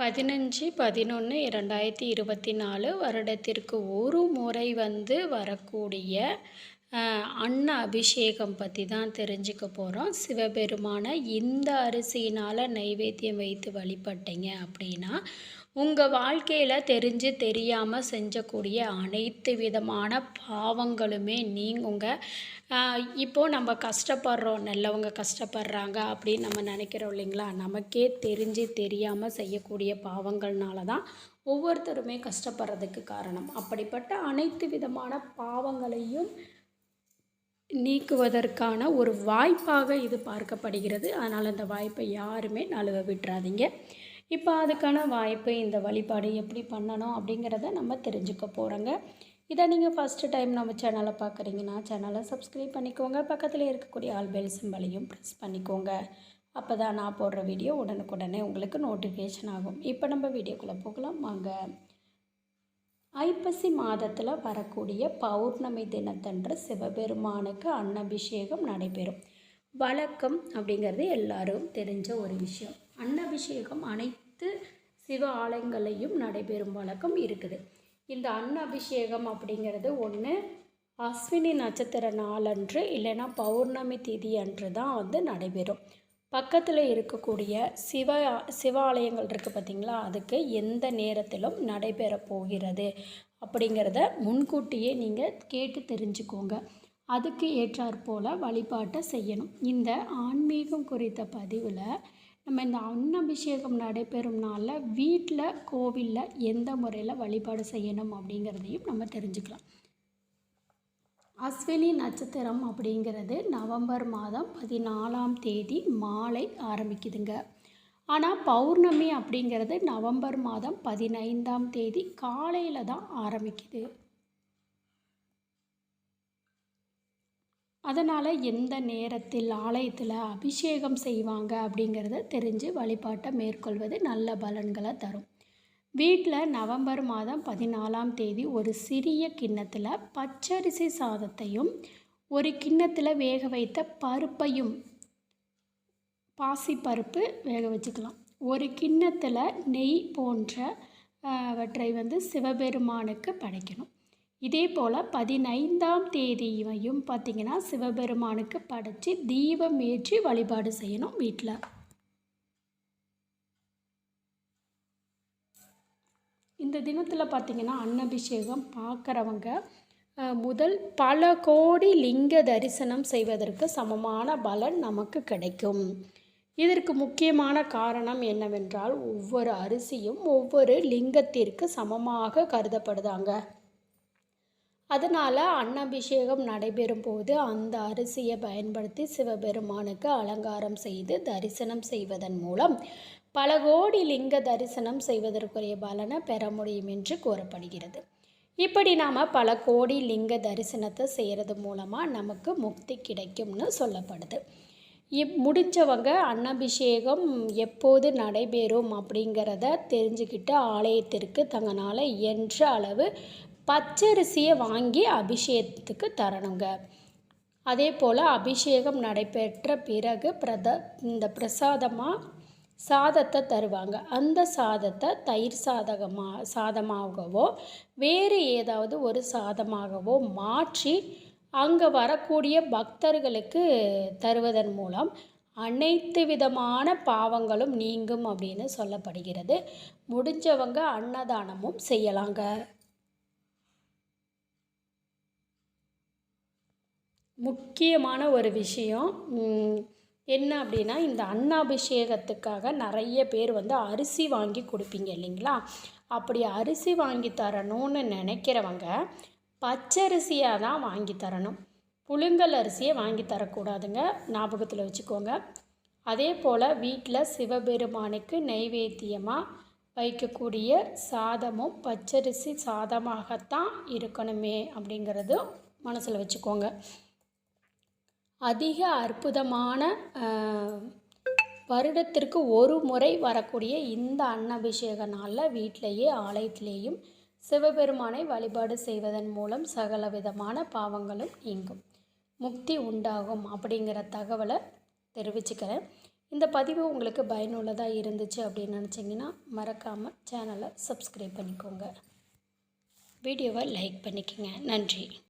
பதினஞ்சு பதினொன்று இரண்டாயிரத்தி இருபத்தி நாலு வருடத்திற்கு ஒரு முறை வந்து வரக்கூடிய அன்ன அபிஷேகம் பற்றி தான் தெரிஞ்சுக்க போகிறோம் சிவபெருமானை இந்த அரிசியினால் நைவேத்தியம் வைத்து வழிபட்டீங்க அப்படின்னா உங்கள் வாழ்க்கையில் தெரிஞ்சு தெரியாமல் செஞ்சக்கூடிய அனைத்து விதமான பாவங்களுமே நீங்குங்க. இப்போது நம்ம கஷ்டப்படுறோம் நல்லவங்க கஷ்டப்படுறாங்க அப்படின்னு நம்ம நினைக்கிறோம் இல்லைங்களா? நமக்கே தெரிஞ்சு தெரியாமல் செய்யக்கூடிய பாவங்கள்னால தான் ஒவ்வொருத்தருமே கஷ்டப்படுறதுக்கு காரணம். அப்படிப்பட்ட அனைத்து விதமான பாவங்களையும் நீக்குவதற்கான ஒரு வாய்ப்பாக இது பார்க்கப்படுகிறது. அதனால் அந்த வாய்ப்பை யாருமே நழுவ விட்டுறாதீங்க. இப்போ அதுக்கான வாய்ப்பு இந்த வழிபாடு எப்படி பண்ணணும் அப்படிங்கிறத நம்ம தெரிஞ்சுக்க போகிறோங்க இதை நீங்கள் ஃபஸ்ட்டு டைம் நம்ம சேனலை பார்க்குறீங்கன்னா சேனலை சப்ஸ்கிரைப் பண்ணிக்கோங்க. பக்கத்தில் இருக்கக்கூடிய ஆல் பெல் சிம்பலையும் ப்ரெஸ் பண்ணிக்கோங்க. அப்போ தான் நான் போடுற வீடியோ உடனுக்குடனே உங்களுக்கு நோட்டிஃபிகேஷன் ஆகும். இப்போ நம்ம வீடியோக்குள்ளே போகலாம். வாங்க. ஐப்பசி மாதத்தில் வரக்கூடிய பௌர்ணமி தினத்தன்று சிவபெருமானுக்கு அன்னபிஷேகம் நடைபெறும். வழக்கம் அப்படிங்கிறது எல்லாரும் தெரிஞ்ச ஒரு விஷயம். அன்னபிஷேகம் அனைத்து சிவ ஆலயங்களையும் நடைபெறும் வழக்கம் இருக்குது. இந்த அன்னபிஷேகம் அப்படிங்கிறது ஒன்று அஸ்வினி நட்சத்திர நாளன்று இல்லைன்னா பௌர்ணமி திதி அன்று தான் வந்து நடைபெறும். பக்கத்தில் இருக்கக்கூடிய சிவ சிவாலயங்கள் இருக்குது பார்த்திங்களா அதுக்கு எந்த நேரத்திலும் நடைபெற போகிறது அப்படிங்கிறத முன்கூட்டியே நீங்கள் கேட்டு தெரிஞ்சுக்கோங்க. அதுக்கு ஏற்றாற்போல் வழிபாட்டை செய்யணும். இந்த ஆன்மீகம் குறித்த பதிவில் நம்ம இந்த அன்னபிஷேகம் நடைபெறும் நாளில் வீட்டில் கோவிலில் எந்த முறையில் வழிபாடு செய்யணும் அப்படிங்கிறதையும் நம்ம தெரிஞ்சுக்கலாம். அஸ்வினி நட்சத்திரம் அப்படிங்கிறது நவம்பர் மாதம் பதினாலாம் தேதி மாலை ஆரம்பிக்குதுங்க. ஆனால் பௌர்ணமி அப்படிங்கிறது நவம்பர் மாதம் பதினைந்தாம் தேதி காலையில் தான் ஆரம்பிக்குது. அதனால் எந்த நேரத்தில் ஆலயத்தில் அபிஷேகம் செய்வாங்க அப்படிங்கிறத தெரிஞ்சு வழிபாட்டை மேற்கொள்வது நல்ல பலன்களை தரும். வீட்டில் நவம்பர் மாதம் பதினாலாம் தேதி ஒரு சிறிய கிண்ணத்தில் பச்சரிசி சாதத்தையும் ஒரு கிண்ணத்தில் வேக வைத்த பருப்பையும் பாசி பருப்பு வேக வச்சுக்கலாம். ஒரு கிண்ணத்தில் நெய் போன்றவற்றை வந்து சிவபெருமானுக்கு படைக்கணும். இதே போல் பதினைந்தாம் தேதியையும் பார்த்திங்கன்னா சிவபெருமானுக்கு படைத்து தீபம் ஏற்றி வழிபாடு செய்யணும் வீட்டில் இந்த தினத்தில் பார்த்திங்கன்னா அன்னபிஷேகம் பார்க்குறவங்க முதல் பல கோடி லிங்க தரிசனம் செய்வதற்கு சமமான பலன் நமக்கு கிடைக்கும். இதற்கு முக்கியமான காரணம் என்னவென்றால் ஒவ்வொரு அரிசியும் ஒவ்வொரு லிங்கத்திற்கு சமமாக கருதப்படுதாங்க. அதனால் அன்னபிஷேகம் நடைபெறும் போது அந்த அரிசியை பயன்படுத்தி சிவபெருமானுக்கு அலங்காரம் செய்து தரிசனம் செய்வதன் மூலம் பல கோடி லிங்க தரிசனம் செய்வதற்குரிய பலனை பெற முடியும் என்று கூறப்படுகிறது. இப்படி நாம் பல கோடி லிங்க தரிசனத்தை செய்கிறது மூலமாக நமக்கு முக்தி கிடைக்கும்னு சொல்லப்படுது. இப் முடித்தவங்க அன்னபிஷேகம் எப்போது நடைபெறும் அப்படிங்கிறத தெரிஞ்சுக்கிட்டு ஆலயத்திற்கு தங்களால் என்ற அளவு பச்சரிசியை வாங்கி அபிஷேகத்துக்கு தரணுங்க. அதே போல் அபிஷேகம் நடைபெற்ற பிறகு பிரத இந்த பிரசாதமாக சாதத்தை தருவாங்க. அந்த சாதத்தை தயிர் சாதகமாக சாதமாகவோ வேறு ஏதாவது ஒரு சாதமாகவோ மாற்றி அங்கே வரக்கூடிய பக்தர்களுக்கு தருவதன் மூலம் அனைத்து விதமான பாவங்களும் நீங்கும் அப்படின்னு சொல்லப்படுகிறது. முடிஞ்சவங்க அன்னதானமும் செய்யலாங்க. முக்கியமான ஒரு விஷயம் என்ன அப்படின்னா இந்த அன்னாபிஷேகத்துக்காக நிறைய பேர் வந்து அரிசி வாங்கி கொடுப்பீங்க இல்லைங்களா? அப்படி அரிசி வாங்கி தரணும்னு நினைக்கிறவங்க பச்சரிசியாக தான் வாங்கி தரணும். புழுங்கல் அரிசியை வாங்கி தரக்கூடாதுங்க. ஞாபகத்தில் வச்சுக்கோங்க. அதே போல் வீட்டில் சிவபெருமானுக்கு நைவேத்தியமாக வைக்கக்கூடிய சாதமும் பச்சரிசி சாதமாகத்தான் இருக்கணுமே அப்படிங்கிறதும் மனசில் வச்சுக்கோங்க. அதிக அற்புதமான வருடத்திற்கு ஒரு முறை வரக்கூடிய இந்த அன்னபிஷேக நாளில் வீட்டிலேயே ஆலயத்திலேயும் சிவபெருமானை வழிபாடு செய்வதன் மூலம் சகல விதமான பாவங்களும் நீங்கும். முக்தி உண்டாகும் அப்படிங்கிற தகவலை தெரிவிச்சுக்கிறேன். இந்த பதிவு உங்களுக்கு பயனுள்ளதாக இருந்துச்சு அப்படின்னு நினச்சிங்கன்னா மறக்காமல் சேனலை சப்ஸ்கிரைப் பண்ணிக்கோங்க. வீடியோவை லைக் பண்ணிக்கோங்க. நன்றி.